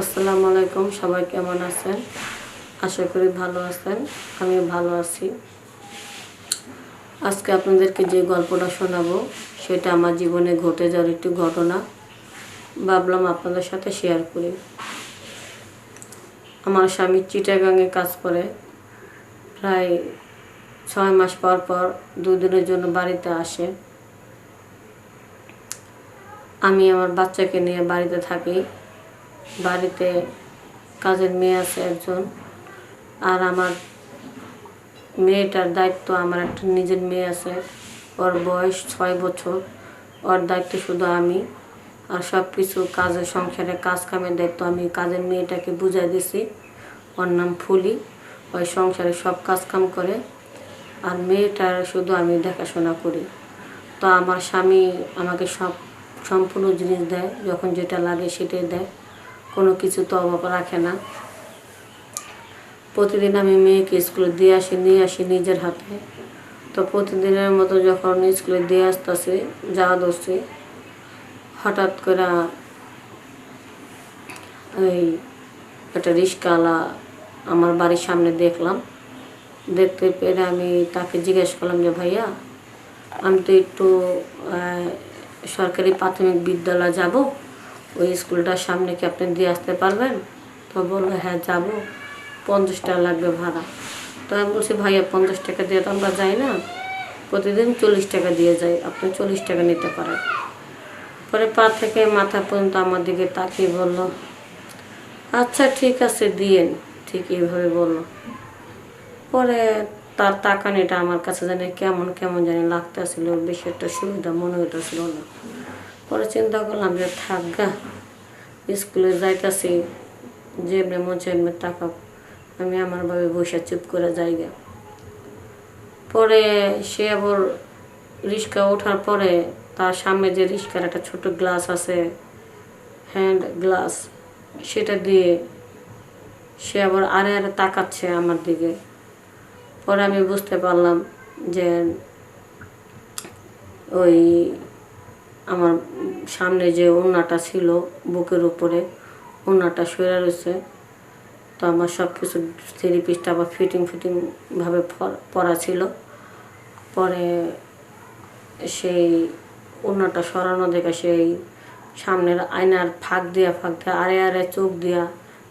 আসসালামু আলাইকুম, সবাই কেমন আছেন? আশা করি ভালো আছেন আমি ভালো আছি। আজকে আপনাদেরকে যে গল্পটা শোনাবো, সেটা আমার জীবনে ঘটে যাওয়ার একটি ঘটনা। ভাবলাম আপনাদের সাথে শেয়ার করি। আমার স্বামী চিটাগাঙে কাজ করে। প্রায় ছয় মাস পর পর দুদিনের জন্য বাড়িতে আসে। আমি আমার বাচ্চাকে নিয়ে বাড়িতে থাকি। বাড়িতে কাজের মেয়ে আছে একজন। আর আমার মেয়েটার দায়িত্ব আমার একটা নিজের মেয়ে আছে। ওর বয়স ছয় বছর। ওর দায়িত্ব শুধু আমি। আর সব কিছু কাজের সংসারে কাজ কামের দায়িত্ব আমি। কাজের মেয়েটাকে বুঝাই দিছি। ওর নাম ফুলি। ওই সংসারে সব কাজ কাম করে। আর মেয়েটার শুধু আমি দেখাশোনা করি। তো আমার স্বামী আমাকে সব সম্পূর্ণ জিনিস দেয়। যখন যেটা লাগে সেটাই দেয়। কোনো কিছু তো অভাব রাখে না। প্রতিদিন আমি মেয়েকে স্কুলে দিয়ে আসি, নিয়ে আসি নিজের হাতে। তো প্রতিদিনের মতো যখন স্কুলে দিয়ে আসতেছে, যাওয়া দোষে হঠাৎ করে এই একটা রিক্সাওয়ালা আমার বাড়ির সামনে দেখলাম। দেখতে পেরে আমি তাকে জিজ্ঞেস করলাম যে, ভাইয়া, আমি তো একটু সরকারি প্রাথমিক বিদ্যালয় যাব। ওই স্কুলটার সামনে কি আপনি দিয়ে আসতে পারবেন? তো বলল হ্যাঁ যাব। পঞ্চাশ টাকা লাগবে ভাড়া। তো আমি বলছি, ভাইয়া, পঞ্চাশ টাকা দিয়ে তো আমরা যাই না। প্রতিদিন চল্লিশ টাকা দিয়ে যাই। আপনি চল্লিশ টাকা নিতে পারেন। পরে পা থেকে মাথা পর্যন্ত আমার দিকে তাকিয়ে বলল আচ্ছা ঠিক আছে, দিয়েন। ঠিক এইভাবে বলল। পরে তার তাকানিটা আমার কাছে জানি কেমন কেমন জানি লাগতেছিল, বেশি একটা সুবিধা মনে হইতেছিল না। পরে চিন্তা করলাম যে, থাক গা, স্কুলে যাইতাছি, যে মন চেমনে টাকা আমি আমার ভাবে বসে চুপ করে যাই গা। পরে সে আবার রিক্সা ওঠার পরে তার সামনে যে রিক্সার একটা ছোট গ্লাস আছে, হ্যান্ড গ্লাস, সেটা দিয়ে সে আবার আরে আরে তাকাচ্ছে আমার দিকে। পরে আমি বুঝতে পারলাম যে, ওই আমার সামনে যে ওড়নাটা ছিল, বুকের উপরে ওড়নাটা সরে রয়েছে, তো আমার সব কিছু থ্রি পিসটা আবার ফিটিং ফিটিংভাবে পরা ছিল। পরে সেই ওড়নাটা সরানো দেখে সেই সামনের আয়নার ফাঁক দিয়া ফাঁক দিয়া আরে আরে চোখ দিয়া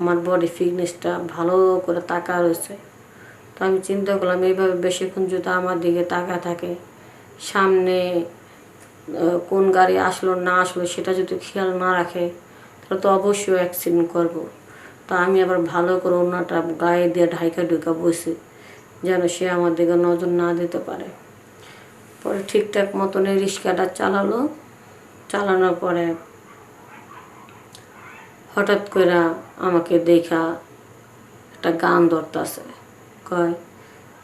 আমার বডি ফিটনেসটা ভালো করে তাকা রয়েছে। তো আমি চিন্তা করলাম, এইভাবে বেশিক্ষণ যদি আমার দিকে তাকা থাকে, সামনে কোন গাড়ি আসলো, না আসলো, সেটা যদি খেয়াল না রাখে, তাহলে তো অবশ্যই অ্যাক্সিডেন্ট করব। তা আমি আবার ভালো করে অন্যটা গায়ে দিয়ে ঢাইকা ঢুকা বসি, যেন সে আমার দিকে নজর না দিতে পারে। পরে ঠিকঠাক মতন এই রিক্সাটা চালালো। চালানোর পরে হঠাৎ করে আমাকে দেখা একটা গান ধরতেছে। কয়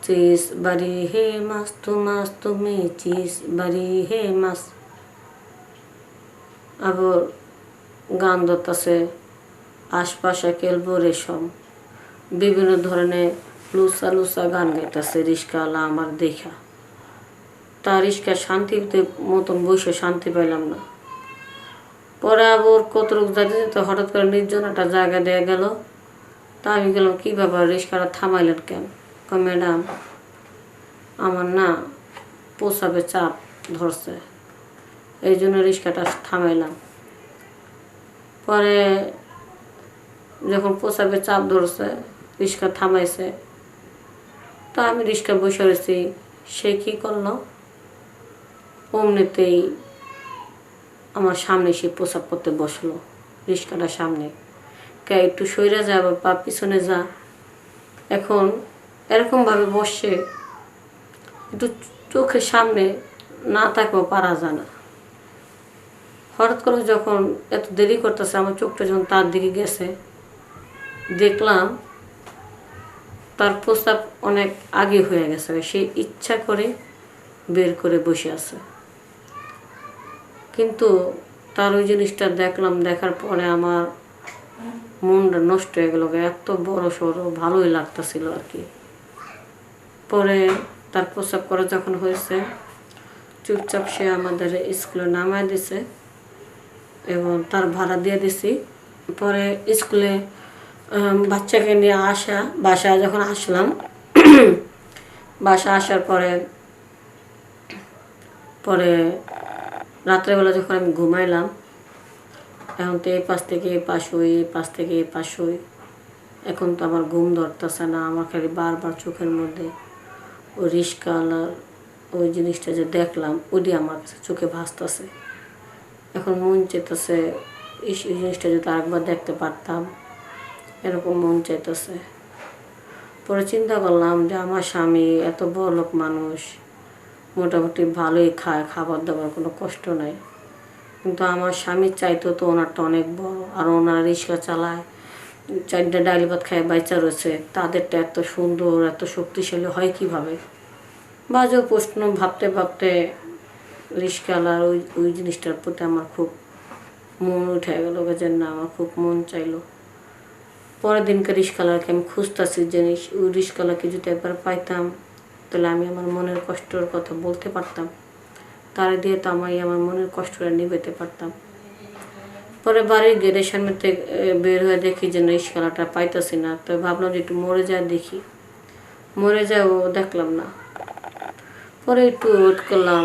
চিস বাড়ি হে মাস তু মাস তুমি চিস বাড়ি হে মাস আবার গান ধরতেছে আশপাশে কেলবো রেশম বিভিন্ন ধরনের লুসা লুসা গান গাইতেছে রিক্সাওয়ালা আমার দেখা তা রিক্সা শান্তিতে মতন বসে শান্তি পেলাম না পরে আবার কত যাইতে যেতে হঠাৎ করে নির্জন একটা জায়গা দেয়া গেল তা আমি গেলাম কী ব্যাপার রিক্সাটা থামাইলেন কেন ম্যাডাম, আমার না প্রসাবে চাপ ধরছে। এই জন্য রিক্সাটা থামাইলাম। পরে যখন প্রসাবে চাপ ধরছে রিক্সা থামাইছে, তা আমি রিক্সা বসে রয়েছি। সে কী করল? অমনিতেই আমার সামনে সে প্রসাব করতে বসল রিক্সাটার সামনে। কে একটু সইরা যা, বা পিছনে যা। এখন এরকমভাবে বসে একটু চোখের সামনে না থাকলেও পারা যায় না। হঠাৎ করে যখন এত দেরি করতেছে, আমার চোখটা যখন তার দিকে গেছে, দেখলাম তার প্রস্তাব অনেক আগে হয়ে গেছে সে ইচ্ছা করে বের করে বসে আছে। কিন্তু তার ওই জিনিসটা দেখলাম, দেখার পরে আমার মনটা নষ্ট হয়ে গেল, এত বড় সড়ো ভালোই লাগতেছিল আর কি। পরে তার প্রস্রাব করা যখন হয়েছে, চুপচাপ সে আমাদের স্কুলে নামায় দিছে এবং তার ভাড়া দিয়ে দিছি। পরে স্কুলে বাচ্চাকে নিয়ে আসা, বাসায় যখন আসলাম বাসা আসার পরে পরে রাত্রেবেলা যখন আমি ঘুমাইলাম, এখন তো এই পাশ থেকে এই পাশ হই এই পাশ থেকে এই পাশ হই এখন তো আমার ঘুম ধরতেছে না, আমার খালি বারবার চোখের মধ্যে ওই রিস্কালার ওই জিনিসটা যে দেখলাম ওটি আমার কাছে চোখে ভাসতেছে। এখন মন চাইতেছে ইস এই জিনিসটা যদি আরেকবার দেখতে পারতাম, এরকম মন চাইতেছে। পরে চিন্তা করলাম যে আমার স্বামী এত বড় লোক মানুষ, মোটামুটি ভালোই খায়, খাবার দাবার কোনো কষ্ট নাই। কিন্তু আমার স্বামীর চাইতো তো ওনারটা অনেক বড়, আর ওনার রিক্সা চালায় চারটা ডালি ভাত খায় বাইচা রয়েছে, তাদেরটা এত সুন্দর, এত শক্তিশালী, হয় কীভাবে? বাজে প্রশ্ন, ভাবতে ভাবতে রিক্সাওয়ালার ওই ওই জিনিসটার প্রতি আমার খুব মন উঠে গেল যে না, আমার খুব মন চাইলো। পরের দিনকে রিক্সাওয়ালাকে আমি খুঁজতেছি জিনিস ওই রিক্সাওয়ালাকে যদি একবার পাইতাম, তাহলে আমি আমার মনের কষ্টের কথা বলতে পারতাম। তার দিয়ে তো আমি আমার মনের কষ্টটা নিবেতে পারতাম। পরে বাড়ির গেটের সামনে বের হয়ে দেখি যে রিক্সাওয়ালাটা পাইতেছি না। তো ভাবলাম যে একটু মরে যায় দেখি। মরে যায় ও দেখলাম না। পরে একটু ওয়েট করলাম,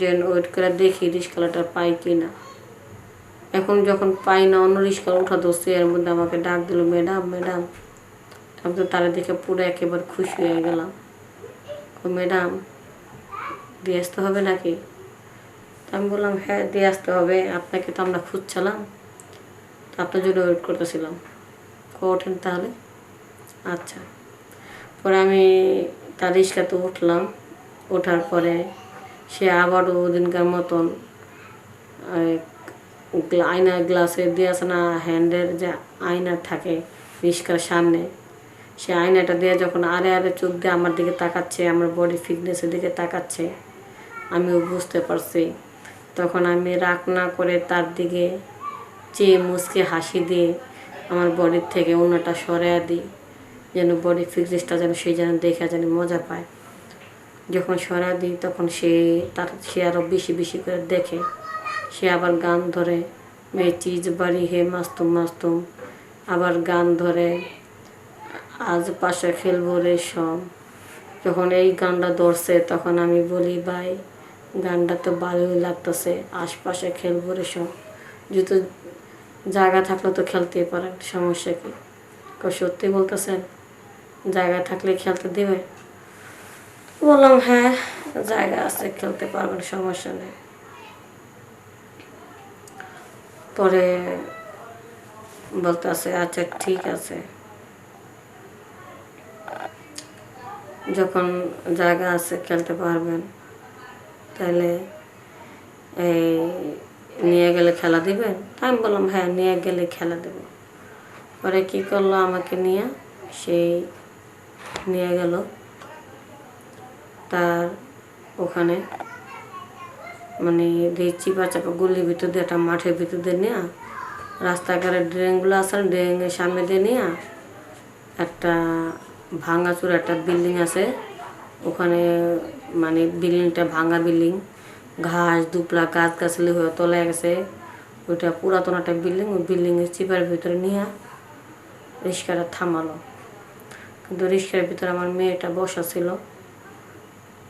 যে ওয়েট করে দেখি রিক্সাওয়ালাটা পাই কি না এখন যখন পাই না, অন্য রিক্সা উঠা দোষে এর মধ্যে আমাকে ডাক দিল, ম্যাডাম ম্যাডাম। আমি তো তারা দেখে পুরো একেবারে খুশি হয়ে গেলাম। ম্যাডাম, দিয়ে আসতে হবে নাকি? আমি বললাম হ্যাঁ দিয়ে আসতে হবে। আপনাকে তো আমরা খুঁজছিলাম। আপনার জন্য ওয়েট করতেছিলাম। ক ওঠেন তাহলে? আচ্ছা। পরে আমি তার রিক্সাতে উঠলাম। ওঠার পরে সে আবারও ওদিনকার মতন আয়না গ্লাসে দিয়ে আছে না, হ্যান্ডের যে আয়না থাকে রিক্সার সামনে, সে আয়নাটা দিয়ে যখন আরে আরে চোখ দিয়ে আমার দিকে তাকাচ্ছে, আমার বডি ফিটনেসের দিকে তাকাচ্ছে, আমিও বুঝতে পারছি। তখন আমি রাগ না করে তার দিকে চেয়ে মুসকে হাসি দিয়ে আমার বডির থেকে অন্যটা সরাইয়া দিই, যেন বডি ফিটনেসটা যেন সেই যেন দেখে যেন মজা পায়। যখন সরা দিই, তখন সে তার, সে আরও বেশি বেশি করে দেখে। সে আবার গান ধরে মেয়ে চিজ বাড়ি হে মাস্তুম মাস্তুম। আবার গান ধরে, আজ পাশে খেলব রেশম যখন এই গানটা ধরছে, তখন আমি বলি, ভাই, গানটা তো ভালোই লাগতেছে, আশপাশে খেলব রে সব। যেহেতু জায়গা থাকলে তো খেলতেই পারেন, সমস্যা কি? কেউ সত্যি বলতেছেন? জায়গা থাকলে খেলতে দেবে? বললাম হ্যাঁ জায়গা আছে, খেলতে পারবেন, সমস্যা নেই। পরে বলতে আছে আচ্ছা ঠিক আছে। যখন জায়গা আছে, খেলতে পারবেন। তাহলে এই নিয়ে গেলে খেলা দিবেন তা আমি বললাম হ্যাঁ নিয়ে গেলে খেলা দেবে। পরে কী করল আমাকে নিয়ে? সেই নিয়ে গেল। তার ওখানে মানে দিয়ে চিপা চাপা গলির ভিতর দিয়ে একটা মাঠের ভিতর দিয়ে নিয়ে রাস্তাঘাটের ড্রেনগুলো আছে ড্রেনের সামনে দিয়ে নিয়ে একটা ভাঙাচুর একটা বিল্ডিং আছে। ওখানে মানে বিল্ডিংটা ভাঙা বিল্ডিং। ঘাস দুপলা গাছ গাছলি হয়ে তলায় গেছে। ওইটা পুরাতন একটা বিল্ডিং, ওই বিল্ডিংয়ের চিপার ভিতরে নিয়ে রিক্সাটা থামালো। কিন্তু রিক্সার ভিতরে আমার মেয়েটা বসা ছিল।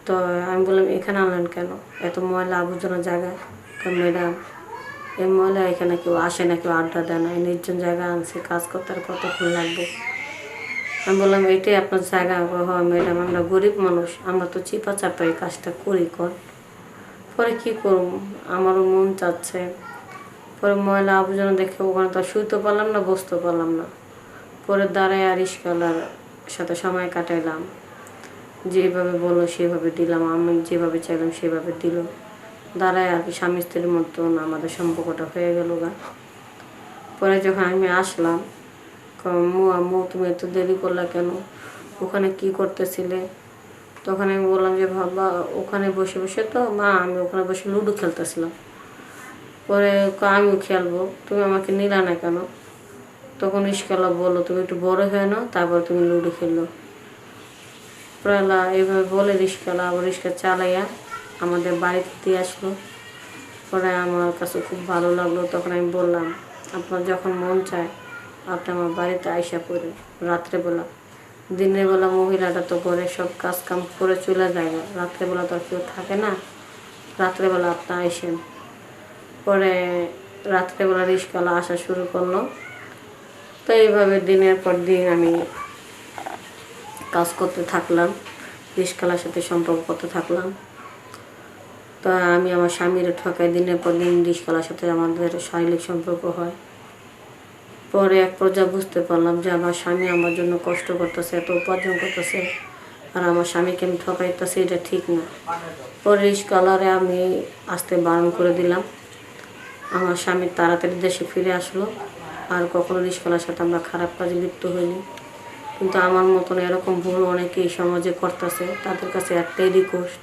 তো আমি বললাম, এখানে আনলেন কেন? এত ময়লা আবর্জনা জায়গায়? ম্যাডাম এই ময়লা এখানে কেউ আসে না, কেউ আড্ডা দেয় না। এই নির্জন জায়গা আনছে, কাজ করতে আর কতক্ষণ লাগবে? আমি বললাম এটাই আপনার জায়গা। হয় ম্যাডাম, আমরা গরিব মানুষ, আমরা তো চিপা চাপা এই কাজটা করি, কর। পরে কি করব? আমারও মন চাচ্ছে। পরে ময়লা আবর্জনা দেখে ওখানে তো শুইতে পারলাম না, বসতে পারলাম না। পরে দাঁড়ায় আর ইস্কালার সাথে সময় কাটাইলাম। যেভাবে বলল সেভাবে দিলাম, আমি যেভাবে চাইলাম সেভাবে দিল। দাঁড়ায় আর কি স্বামী স্ত্রীর মতন আমাদের সম্পর্কটা হয়ে গেল গা। পরে যখন আমি আসলাম মু আম্মু তুমি এত দেরি করলা কেন? ওখানে কি করতেছিলে? তখন আমি বললাম যে, বাবা, ওখানে বসে বসে তো, মা, আমি ওখানে বসে লুডো খেলতেছিলাম। পরে আমিও খেলব, তুমি আমাকে নিলা না কেন? তখন ইস্কালা বলল, তুমি একটু বড় হয়ে নাও, তারপর তুমি লুডো খেললো প্রায়লা এইভাবে বলে রিস্কালা আবার রিস্কা চালাইয়া আমাদের বাড়িতে দিয়ে আসলো। পরে আমার কাছে খুব ভালো লাগল, তখন আমি বললাম, আপনার যখন মন চায়, আপনি আমার বাড়িতে আইসা পড়ে রাত্রেবেলা। দিনের বেলা মহিলাটা তো ঘরে সব কাজ কাম করে চলে যায়। না রাত্রেবেলা তো আর কেউ থাকে না। রাত্রেবেলা আপনি আইসেন পরে রাত্রেবেলা রিস্কালা আসা শুরু করল। তো এইভাবে দিনের পর দিন আমি কাজ করতে থাকলাম, রিস্কালার সাথে সম্পর্ক করতে থাকলাম। তো আমি আমার স্বামীর ঠকাই, দিনের পর দিন রিস্কালার সাথে আমাদের শারীরিক সম্পর্ক হয়। পরে এক পর্যায়ে বুঝতে পারলাম যে আমার স্বামী আমার জন্য কষ্ট করতেছে, এত উপার্জন করতেছে, আর আমার স্বামীকে আমি ঠকাইতেছি, এটা ঠিক না। পরে রিস্কালারে আমি আসতে বারণ করে দিলাম। আমার স্বামী তাড়াতাড়ি দেশে ফিরে আসলো। আর কখনো রিস্কালার সাথে আমরা খারাপ কাজে লিপ্ত হইনি। কিন্তু আমার মতন এরকম ভুল অনেকেই সমাজে করতেছে, তাদের কাছে একটাই রিকোয়েস্ট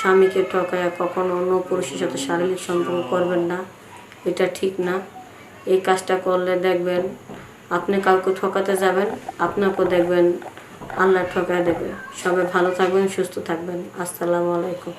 স্বামীকে ঠকায়া কখনো অন্য পুরুষের সাথে শারীরিক সম্পর্ক করবেন না, এটা ঠিক না। এই কাজটা করলে দেখবেন আপনি কাউকে ঠকাতে যাবেন, আপনাকেও দেখবেন আল্লাহ ঠকায় দেবে। সবাই ভালো থাকবেন, সুস্থ থাকবেন। আসসালামু আলাইকুম।